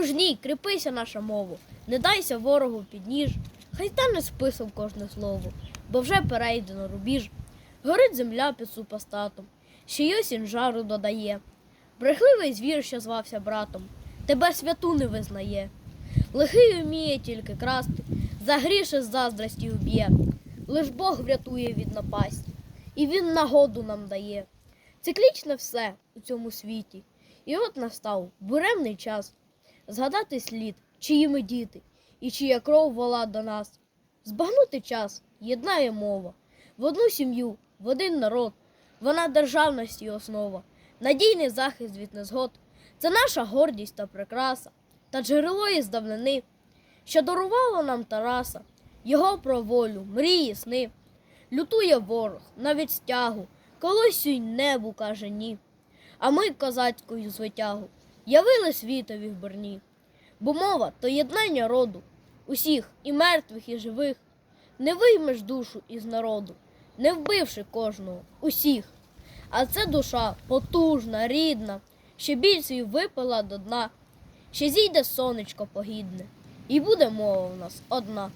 Мужній, кріпися наша мову, не дайся ворогу під ніж, хай стане списом кожне слово, бо вже перейдено рубіж. Горить земля під супостатом, ще й осінь жару додає. Брехливий звір, що звався братом, тебе святу не визнає. Лихий уміє тільки красти, за гріше з заздрості вб'є. Лиш Бог врятує від напасті, і він нагоду нам дає. Циклічне все у цьому світі, і от настав буремний час згадати слід, чиї ми діти, і чия кров вола до нас. Збагнути час єднає мова, в одну сім'ю, в один народ, вона державності основа, надійний захист від незгод. Це наша гордість та прикраса, та джерело із давнини, що дарувало нам Тараса, його про волю, мрії, сни. Лютує ворог, навіть стягу, колись й небу каже ні. А ми козацькою звитягу явили світові в борні. Бо мова то єднання роду, усіх і мертвих, і живих. Не виймеш душу із народу, не вбивши кожного, усіх. А це душа потужна, рідна, ще біль свій випила до дна, ще зійде сонечко погідне, і буде мова в нас одна.